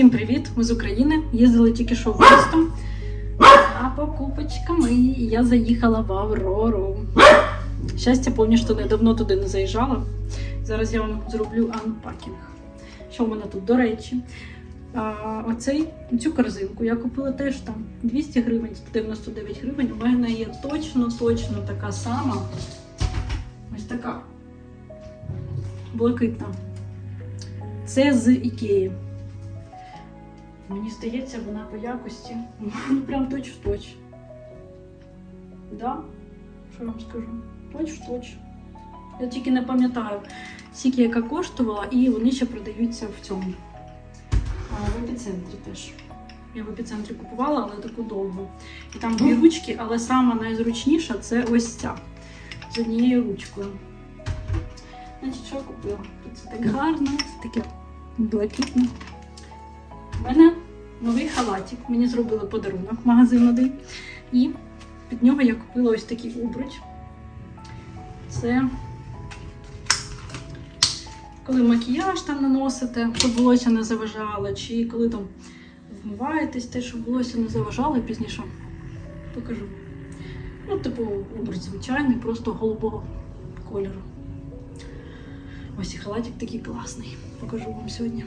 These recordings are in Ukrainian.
Всім привіт! Ми з України. Їздили тільки що в місто за покупочками. Я заїхала в Аврору. Щастя, помню, що недавно туди не заїжджала. Зараз я вам зроблю анпакінг. Що в мене тут? До речі, а, оцей, цю корзинку я купила теж там 200 гривень, 99 гривень. У мене є точно, точно така сама. Ось така. Блакитна. Це з Ікеї. Мені здається, вона по якості ну, прям точ в точ. Да? Що я вам скажу? Точ в точ. Я тільки не пам'ятаю, скільки яка коштувала, і вони ще продаються в цьому. А, в епіцентрі теж. Я в епіцентрі купувала, але таку довгу. І там дві ручки, але сама найзручніша це ось ця. З однією ручкою. Значить, що я купила? Це так гарно, це таке блакитне. У мене новий халатик. Мені зробили подарунок магазин один. І під нього я купила ось такий обруч. Це коли макіяж там наносите, щоб волосся не заважало, чи коли там вмиваєтесь, те, щоб волосся не заважало, пізніше покажу. Ну, типу, обруч звичайний, просто голубого кольору. Ось і халатик такий класний. Покажу вам сьогодні.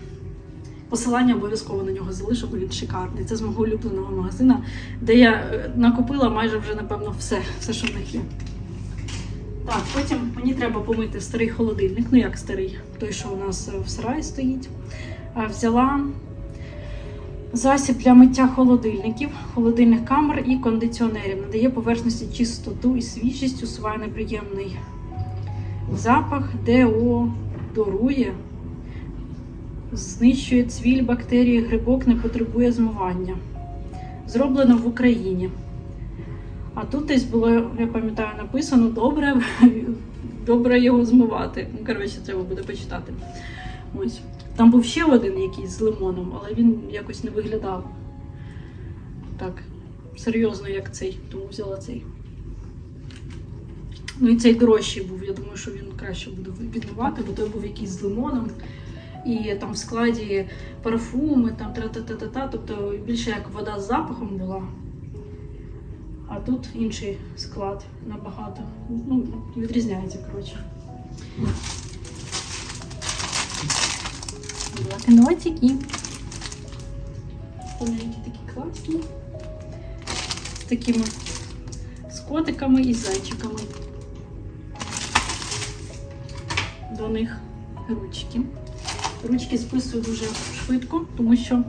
Посилання обов'язково на нього залишу, бо він шикарний. Це з мого улюбленого магазина, де я е, накупила майже вже, напевно, все, все, що в них є. Так, потім мені треба помити старий холодильник. Ну як старий, той, що у нас е, в сараї стоїть. Взяла засіб для миття холодильників, холодильних камер і кондиціонерів. Надає поверхності чистоту і свіжість, усуває неприємний запах, деодорує, знищує цвіль, бактерії, грибок, не потребує змивання. Зроблено в Україні. А тут десь було, я пам'ятаю, написано добре, добре його змивати. Ну, коротше, треба буде почитати. Ось. Там був ще один якийсь з лимоном, але він якось не виглядав так серйозно, як цей, тому взяла цей. Ну і цей дорожчий був. Я думаю, що він краще буде відмивати, бо той був якийсь з лимоном. І там в складі парфуми, там тра-та-та-та-та, тобто більше як вода з запахом була. А тут інший склад набагато. Ну, відрізняється, коротше. Блокнотики. Тоненькі такі класні. З такими з котиками і зайчиками. До них ручки. Ручки списую дуже швидко, тому що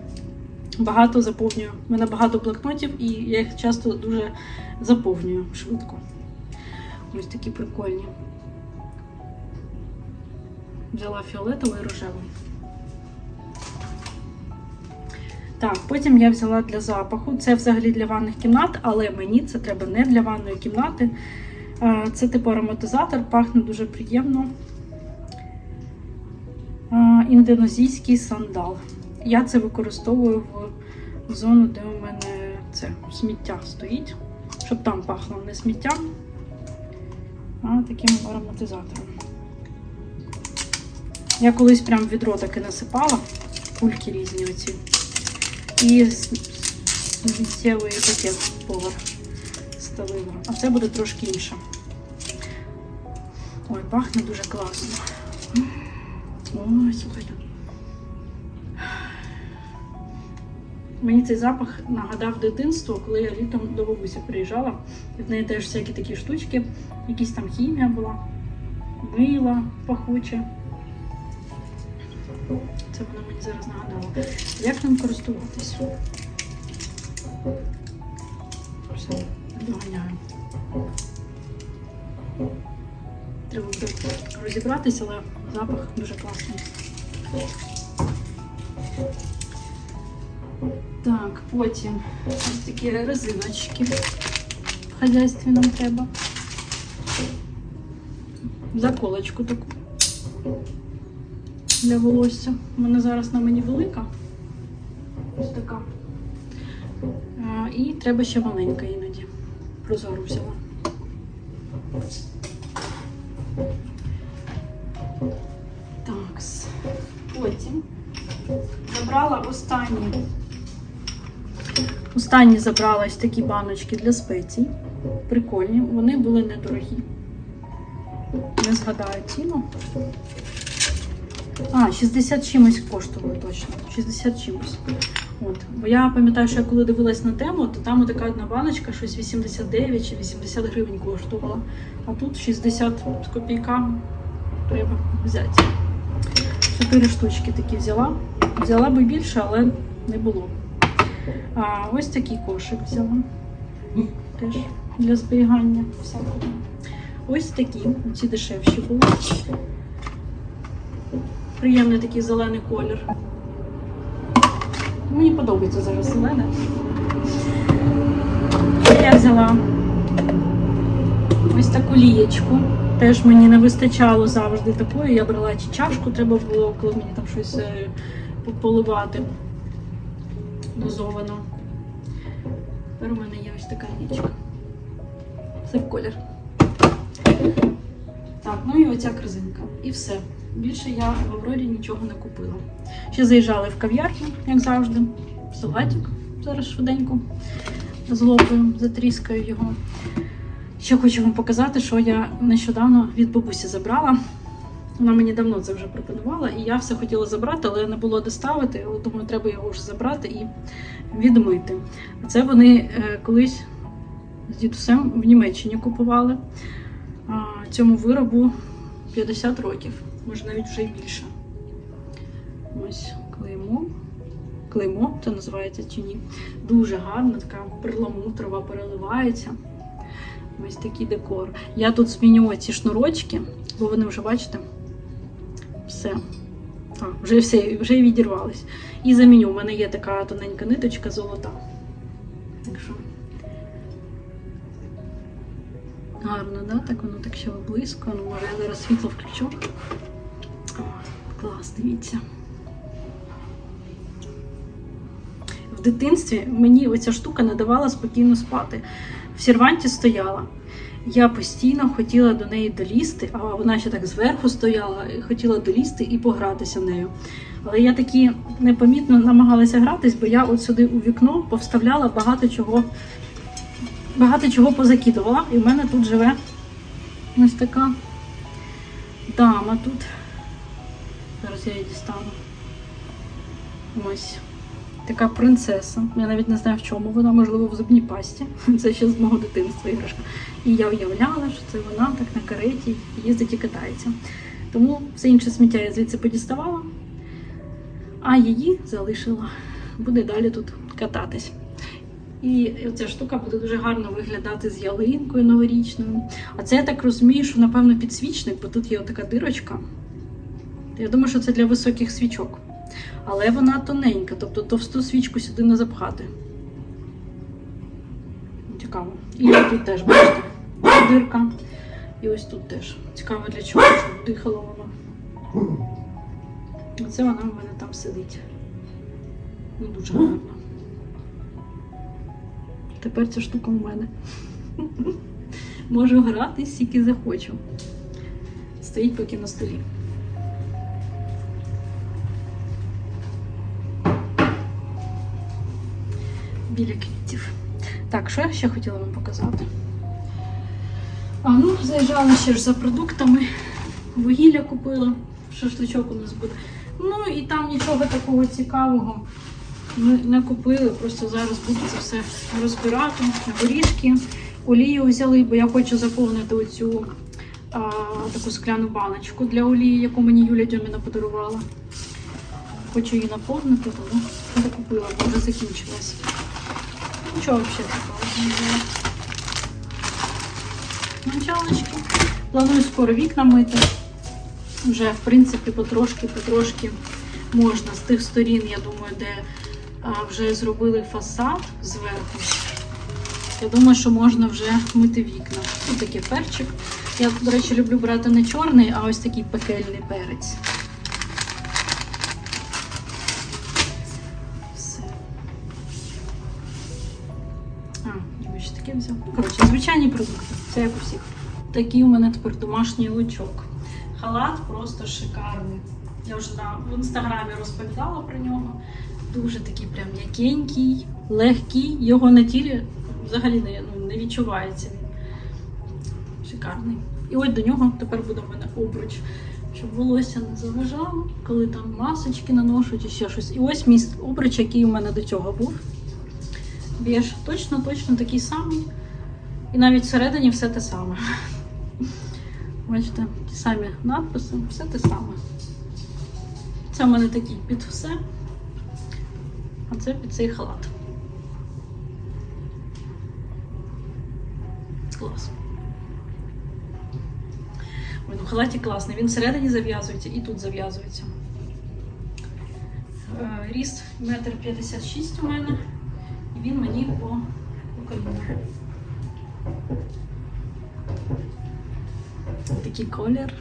багато заповнюю. У мене багато блокнотів, і я їх часто дуже заповнюю швидко. Ось такі прикольні. Взяла фіолетовий і рожевий. Так, потім я взяла для запаху. Це взагалі для ванних кімнат, але мені це треба не для ванної кімнати. Це типу ароматизатор, пахне дуже приємно. Індонезійський сандал. Я це використовую в зону, де у мене це сміття стоїть, щоб там пахло не сміттям, а таким ароматизатором. Я колись прям відро таке насипала, кульки різні оці. І місцевий пакет поверх ставила. А це буде трошки інше. Ой, пахне дуже класно. Ой, слухайте. Мені цей запах нагадав дитинство, коли я літом до бабусі приїжджала. І в неї теж всякі такі штучки, якісь там хімія була, мила пахуче. Це вона мені зараз нагадала. Як ним користуватись? Все, доганяю. Треба розібратися, але запах дуже класний. Так, потім ось такі резиночки хазяйстві нам треба. Заколочку таку для волосся. У мене зараз на мені велика. Ось така. І треба ще маленька іноді. Прозору взяла. Забрала останні. Останні забрала ось такі баночки для спецій. Прикольні. Вони були недорогі. Не згадаю ціну. А, 60 чимось коштували точно. 60 чимось. От. Бо я пам'ятаю, що я коли дивилась на тему, то там така одна баночка щось 89 чи 80 гривень коштувала. А тут 60 з копійками треба взяти. Чотири штучки такі взяла. Взяла би більше, але не було. А ось такий кошик взяла. Теж для зберігання всякого. Ось такі, ці дешевші були. Приємний такий зелений колір. Мені подобається зараз зелене. Я взяла ось таку лієчку. Теж мені не вистачало завжди такої. Я брала чи чашку треба було, коли мені там щось е, поливати дозовано. Тепер у мене є ось така лієчка. Це в колір. Так, ну і оця корзинка. І все. Більше я в Аврорі нічого не купила. Ще заїжджали в кав'ярню, як завжди. Салатик зараз швиденько злопаю, затріскаю його. Ще хочу вам показати, що я нещодавно від бабусі забрала. Вона мені давно це вже пропонувала, і я все хотіла забрати, але не було де ставити. Думаю, треба його вже забрати і відмити. Це вони е, колись з дідусем в Німеччині купували. Цьому виробу 50 років, може навіть вже й більше. Ось клеймо. Клеймо це називається чи ні. Дуже гарна, така перламутрова переливається. Ось такий декор. Я тут зміню ці шнурочки, бо вони вже бачите. Все. А, вже все, вже відірвались. І заміню. У мене є така тоненька ниточка золота. Так що. Гарно, да? Так воно так ще близько. Ну, може я зараз світло включу. Клас, дивіться. В дитинстві мені оця штука не давала спокійно спати. В серванті стояла. Я постійно хотіла до неї долізти, а вона ще так зверху стояла, і хотіла долізти і погратися нею. Але я таки непомітно намагалася гратись, бо я от сюди у вікно повставляла багато чого, багато чого позакидувала. І в мене тут живе ось така дама тут. Зараз я її дістану. Ось. Така принцеса. Я навіть не знаю в чому вона, можливо, в зубній пасті. Це ще з мого дитинства іграшка. І я уявляла, що це вона так на кареті їздить і катається. Тому все інше сміття я звідси подіставала, а її залишила. Буде далі тут кататись. І ця штука буде дуже гарно виглядати з ялинкою новорічною. А це я так розумію, що напевно підсвічник, бо тут є така дирочка. Я думаю, що це для високих свічок. Але вона тоненька, тобто товсту свічку сюди не запхати. Цікаво. І тут теж, бачите, дирка. І ось тут теж. Цікаво для чого, щоб дихало воно. Оце вона в мене там сидить. Ну, дуже гарно. Тепер ця штука у мене. Можу грати скільки захочу. Стоїть поки на столі. Біля квітів. Так, що я ще хотіла вам показати? А, ну, заїжджала ще ж за продуктами. Вугілля купила, шашличок у нас буде. Ну і там нічого такого цікавого ми не купили. Просто зараз буду це все розбирати. Горішки, олію взяли, бо я хочу заповнити оцю а, таку скляну баночку для олії, яку мені Юля Дьоміна подарувала. Хочу її наповнити, тому не купила, бо вже закінчилась. Нічого взагалі такого не. Планую скоро вікна мити. Вже, в принципі, потрошки-потрошки можна з тих сторін, я думаю, де вже зробили фасад зверху. Я думаю, що можна вже мити вікна. Ось такий перчик. Я, до речі, люблю брати не чорний, а ось такий пекельний перець. Звичайні продукти. Це як у всіх. Такий у мене тепер домашній лучок. Халат просто шикарний. Я вже на, в інстаграмі розповідала про нього. Дуже такий прям м'якенький, легкий. Його на тілі взагалі не, ну, не відчувається. Шикарний. І ось до нього тепер буде в мене обруч, щоб волосся не заважало, коли там масочки наношу чи ще щось. І ось мій обруч, який у мене до цього був. Біж точно, точно такий самий. І навіть всередині все те саме. Бачите, ті самі надписи, все те саме. Це в мене такий під все, а це під цей халат. Клас. Ой, ну халаті класний. Він всередині зав'язується і тут зав'язується. Е, Ріст 1,56 м у мене. І він мені по, по коліну. Такий колір.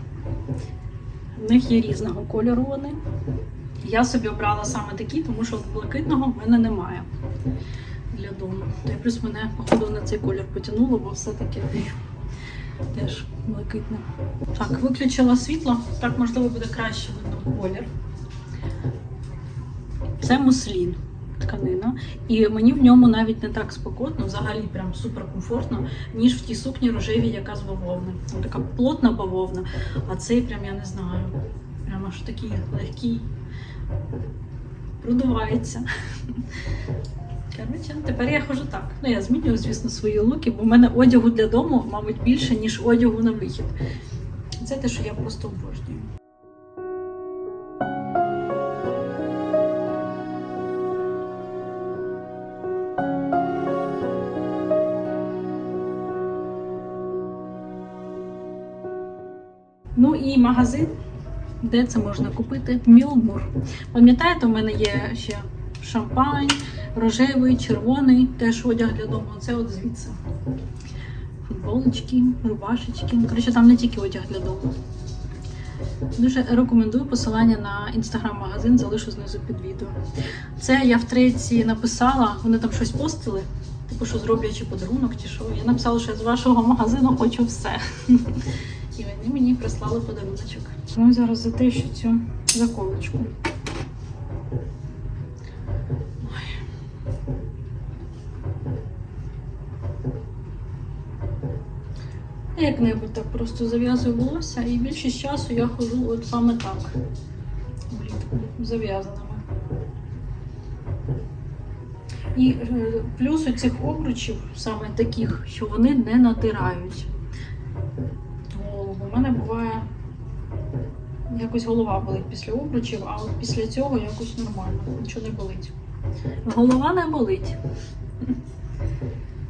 В них є різного кольору вони. Я собі обрала саме такі, тому що блакитного в мене немає для дому. Та й плюс мене, походу, на цей колір потягнуло, бо все-таки теж блакитне. Так, виключила світло, так можливо буде краще видно колір. Це муслін тканина. І мені в ньому навіть не так спокійно, взагалі прям супер комфортно, ніж в тій сукні рожевій, яка з бавовни. Така плотна бавовна, а цей прям я не знаю. Прям аж такий легкий. Продувається. Коротше, тепер я ходжу так. Ну, я змінюю, звісно, свої луки, бо в мене одягу для дому, мабуть, більше, ніж одягу на вихід. Це те, що я просто обожнюю. Магазин, де це можна купити? Мілмур. Пам'ятаєте, у мене є ще шампань, рожевий, червоний, теж одяг для дому. Це от звідси. Футболочки, рубашечки. Ну, Коротше, там не тільки одяг для дому. Дуже рекомендую посилання на інстаграм-магазин, залишу знизу під відео. Це я в треці написала, вони там щось постили, типу, що зроблять чи подарунок, чи що. Я написала, що я з вашого магазину хочу все. І вони мені прислали подаруночок. Ну, зараз затищу цю заколочку. Як-небудь так просто зав'язую волосся, і більшість часу я ходжу от саме так. Влітку, зав'язаними. І е, плюс у цих обручів саме таких, що вони не натирають якось голова болить після обручів, а от після цього якось нормально, нічого не болить. Голова не болить.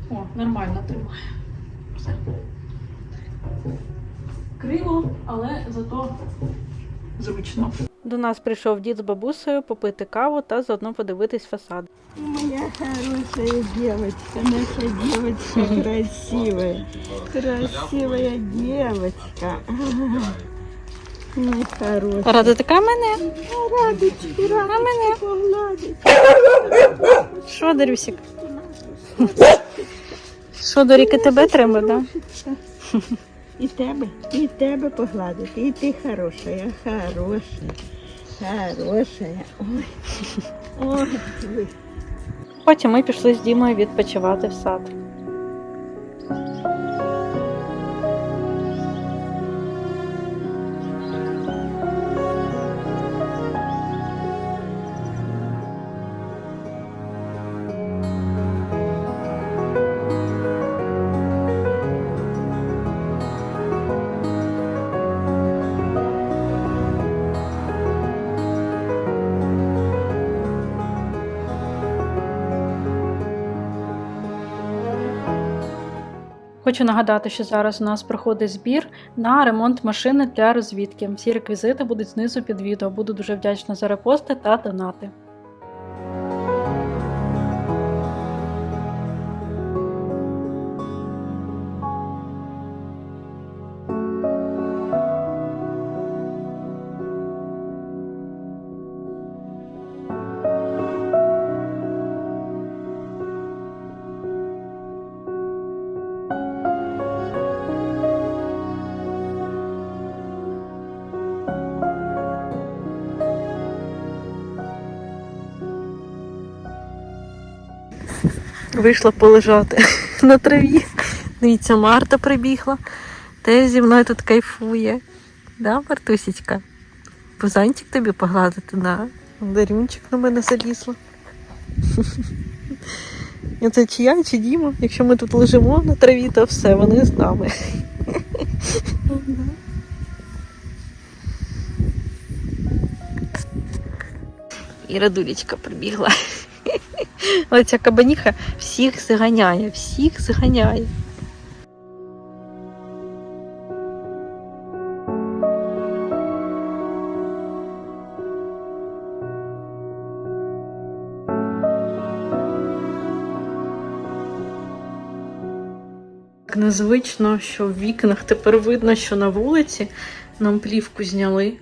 О, нормально тримає. Все. Криво, але зато зручно. До нас прийшов дід з бабусею попити каву та заодно подивитись фасад. Моя хорошая девочка, наша девочка красивая, красивая девочка. Ой. Рада така мене? Радочки, А мене? погладить. Що, Дарюсік? Що, Доріки, тебе треба, да? І тебе, і тебе погладити, і ти хорошая, хорошая, хорошая. Ой, ой. Потім ми пішли з Дімою відпочивати в сад. Хочу нагадати, що зараз у нас проходить збір на ремонт машини для розвідки. Всі реквізити будуть знизу під відео. Буду дуже вдячна за репости та донати. Вийшла полежати на траві. Дивіться, Марта прибігла. Теж зі мною тут кайфує. Да, Мартусічка? Пузанчик тобі погладити, да. Дарюнчик на мене залізла. Це чи я, чи Діма. Якщо ми тут лежимо на траві, то все, вони з нами. І Радулечка прибігла. Оця кабаніха всіх заганяє, всіх заганяє. Незвично, що в вікнах тепер видно, що на вулиці нам плівку зняли,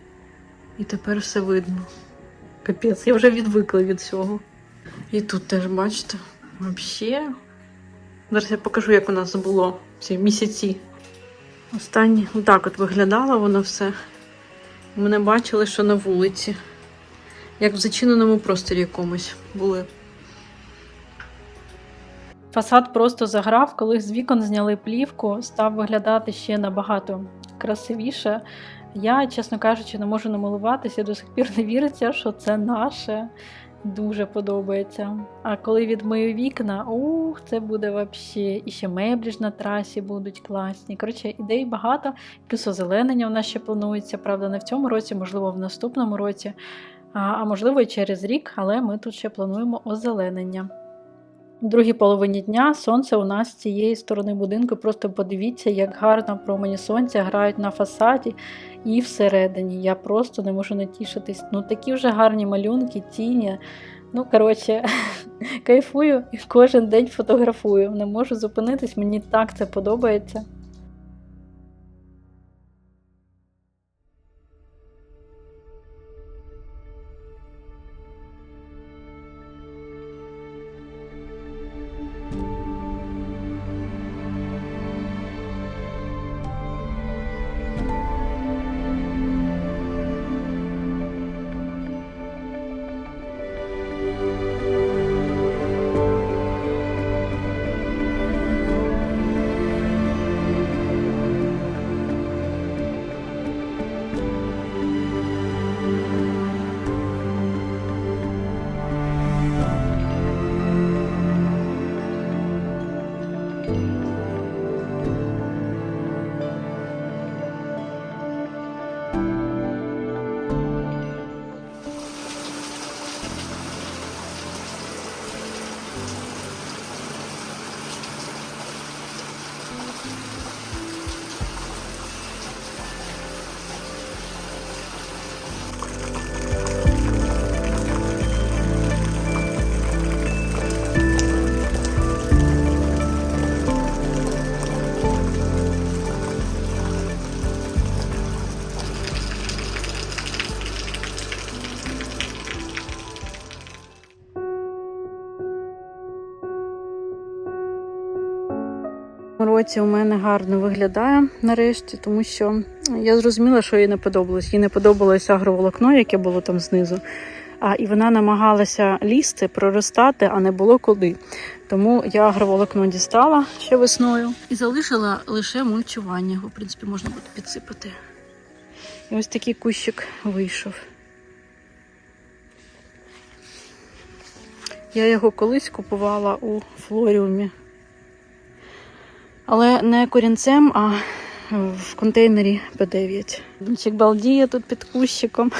і тепер все видно. Капець, я вже відвикла від цього. І тут теж, бачите, взагалі. Зараз я покажу, як у нас було ці місяці. Останні, отак от виглядало воно все. Ми не бачили, що на вулиці. Як в зачиненому просторі якомусь були. Фасад просто заграв, коли з вікон зняли плівку, став виглядати ще набагато красивіше. Я, чесно кажучи, не можу намилуватися, до сих пір не віриться, що це наше. Дуже подобається. А коли відмию вікна, ух, це буде вообще. І ще меблі ж на трасі будуть класні. Коротше, ідей багато, плюс озеленення в нас ще планується. Правда, не в цьому році, можливо, в наступному році, а можливо, і через рік, але ми тут ще плануємо озеленення. В другій половині дня сонце у нас з цієї сторони будинку. Просто подивіться, як гарно промені сонця грають на фасаді і всередині. Я просто не можу натішитись. Ну такі вже гарні малюнки, тіні. Ну, коротше, кайфую і кожен день фотографую. Не можу зупинитись, мені так це подобається. Році у мене гарно виглядає нарешті, тому що я зрозуміла, що їй не подобалось. Їй не подобалось агроволокно, яке було там знизу. А, і вона намагалася лізти, проростати, а не було куди. Тому я агроволокно дістала ще весною і залишила лише мульчування. Його, в принципі, можна буде підсипати. І ось такий кущик вийшов. Я його колись купувала у флоріумі. Але не корінцем, а в контейнері P9. Дончик балдіє тут під кущиком.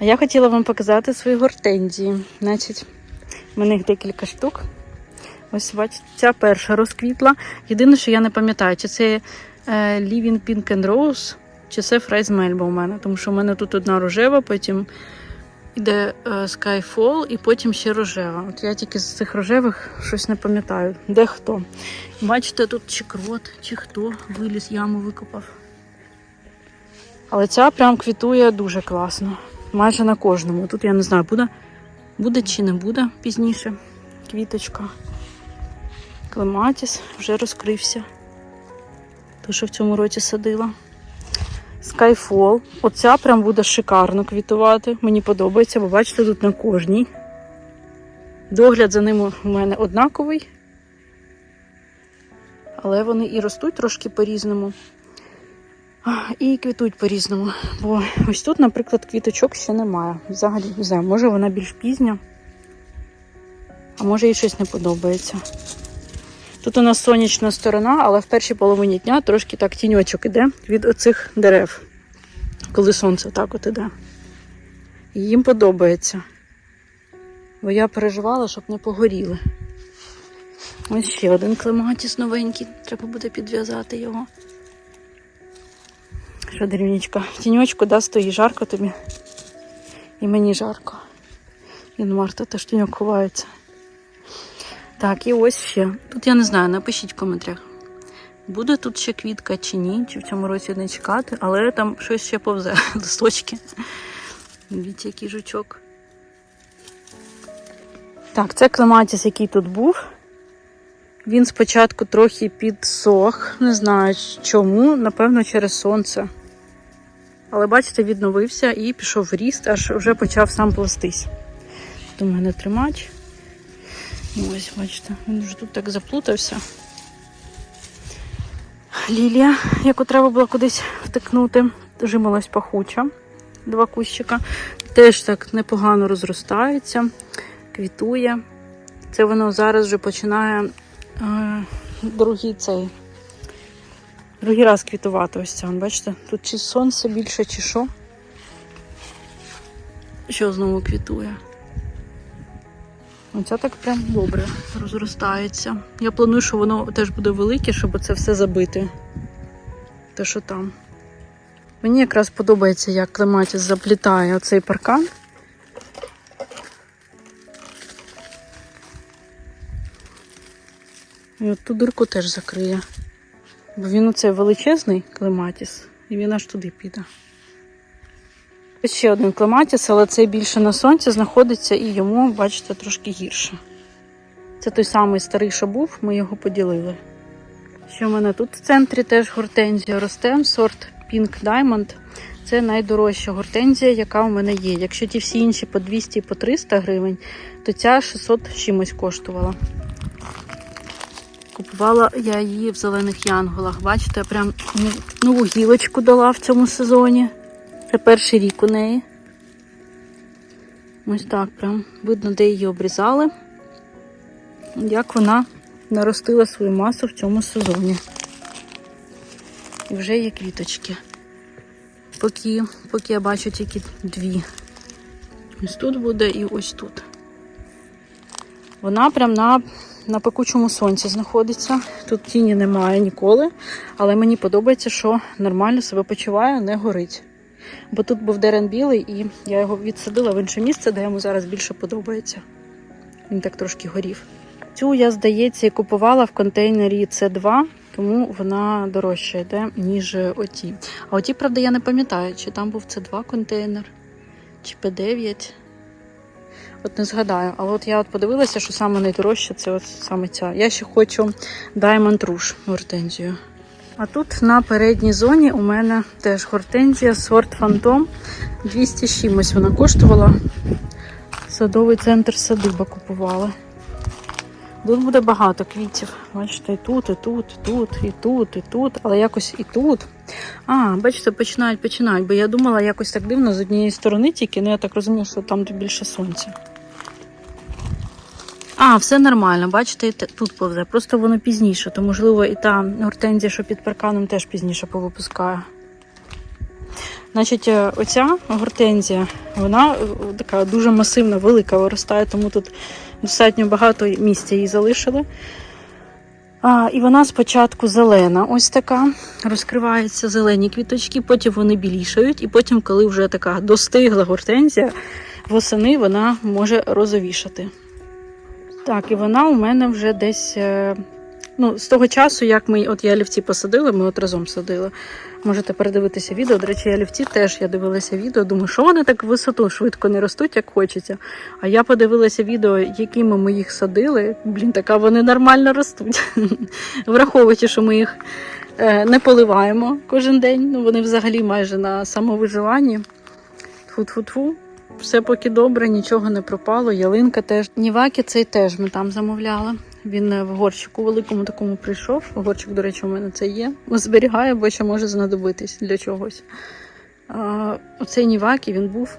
А я хотіла вам показати свої гортензії. Значить, в мене їх декілька штук. Ось бачите, ця перша розквітла. Єдине, що я не пам'ятаю, чи це е, Living Pink and Rose, чи це Фрейз Мельба у мене. Тому що у мене тут одна рожева, потім Іде е, Skyfall і потім ще рожева. От я тільки з цих рожевих щось не пам'ятаю. Де хто. Бачите, тут чи крот, чи хто виліз, яму викопав. Але ця прям квітує дуже класно. Майже на кожному. Тут я не знаю, буде, буде чи не буде пізніше. Квіточка. Клематіс вже розкрився. То, що в цьому році садила. Skyfall. Оця прям буде шикарно квітувати. Мені подобається, бо бачите, тут на кожній. Догляд за ними у мене однаковий. Але вони і ростуть трошки по-різному. І квітують по-різному. Бо ось тут, наприклад, квіточок ще немає. Взагалі, не знаю, може вона більш пізня, а може їй щось не подобається. Тут у нас сонячна сторона, але в першій половині дня трошки так тіньочок іде від оцих дерев, коли сонце так от іде. І їм подобається. Бо я переживала, щоб не погоріли. Ось ще один клематіс новенький. Треба буде підв'язати його. Що, деревнічка, тіньочку, да, стоїть жарко тобі. І мені жарко. І Марта теж тіньок ховається. Так, і ось ще. Тут я не знаю, напишіть в коментарях. Буде тут ще квітка чи ні, чи в цьому році не чекати, але там щось ще повзе, листочки. Дивіться, який жучок. Так, це клематіс, який тут був. Він спочатку трохи підсох, не знаю чому, напевно, через сонце. Але бачите, відновився і пішов в ріст, аж вже почав сам пластись. У мене тримач. Ось, бачите, він вже тут так заплутався. Лілія, яку треба було кудись втикнути, жимолась пахуча, два кущика. Теж так непогано розростається, квітує. Це воно зараз вже починає е, другий цей. Другий раз квітувати ось це. Бачите, тут чи сонце більше, чи що. Що знову квітує. Оця так прям добре розростається. Я планую, що воно теж буде велике, щоб це все забити. Те, що там. Мені якраз подобається, як клематіс заплітає оцей паркан. І от ту дирку теж закриє. Бо він оцей величезний клематіс, і він аж туди піде. Ще один клематіс, але цей більше на сонці знаходиться і йому, бачите, трошки гірше. Це той самий старий, що був, ми його поділили. Що в мене тут в центрі теж гортензія росте, сорт Pink Diamond. Це найдорожча гортензія, яка у мене є. Якщо ті всі інші по 200 і по 300 гривень, то ця 600 чимось коштувала. Купувала я її в зелених янголах. Бачите, я прям ну, нову гілочку дала в цьому сезоні. Це перший рік у неї. Ось так прям видно, де її обрізали. Як вона наростила свою масу в цьому сезоні. І вже є квіточки. Поки, поки я бачу тільки дві. Ось тут буде і ось тут. Вона прям на, на пекучому сонці знаходиться. Тут тіні немає ніколи, але мені подобається, що нормально себе почуває, не горить. Бо тут був дерен білий, і я його відсадила в інше місце, де йому зараз більше подобається. Він так трошки горів. Цю я, здається, купувала в контейнері С2, тому вона дорожча йде, ніж оті. А оті, правда, я не пам'ятаю, чи там був С2 контейнер, чи П9. От не згадаю. Але от я от подивилася, що саме найдорожче це от саме ця. Я ще хочу Diamond Rouge гортензію. А тут на передній зоні у мене теж гортензія сорт Фантом. 200 з чимось вона коштувала. Садовий центр садиба купувала. Тут буде багато квітів. Бачите, і тут, і тут, і тут, і тут, і тут, але якось і тут. А, бачите, починають, починають, бо я думала якось так дивно з однієї сторони тільки, ну я так розумію, що там більше сонця. А, все нормально, бачите, тут повзе. Просто воно пізніше, то можливо і та гортензія, що під парканом, теж пізніше повипускає. Значить, е, оця гортензія, вона е, така дуже масивна, велика виростає, тому тут достатньо багато місця їй залишили. А, і вона спочатку зелена, ось така, розкриваються зелені квіточки, потім вони білішають, і потім, коли вже така достигла гортензія, восени вона може розовішати. Так, і вона у мене вже десь. е, Ну, з того часу, як ми от ялівці посадили, ми от разом садили. Можете передивитися відео. До речі, ялівці теж я дивилася відео. Думаю, що вони так в висоту швидко не ростуть, як хочеться. А я подивилася відео, якими ми їх садили. Блін, така вони нормально ростуть. Враховуючи, що ми їх е, не поливаємо кожен день. Ну, вони взагалі майже на самовиживанні. Тфу-тфу-тфу. Все поки добре, нічого не пропало. Ялинка теж. Ніваки цей теж ми там замовляли. Він е, в горщику великому такому прийшов. Горщик, до речі, у мене це є. Зберігаю, бо ще може знадобитись для чогось. Оцей Нівакі він був.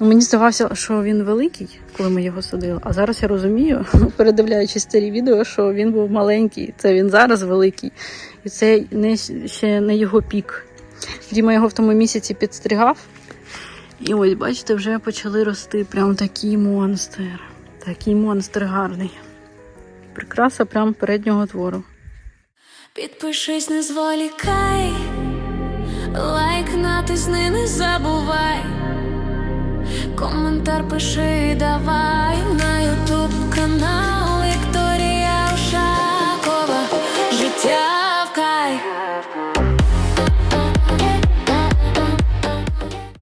Ну, мені здавався, що він великий, коли ми його садили. А зараз я розумію, передивляючись старі відео, що він був маленький. Це він зараз великий. І це не, ще не його пік. Діма його в тому місяці підстригав. І ось, бачите, вже почали рости прям такий монстр. Такий монстр гарний. Прикраса прям переднього твору. Підпишись, не зволікай, лайк натисни, не забувай. Коментар пиши, давай.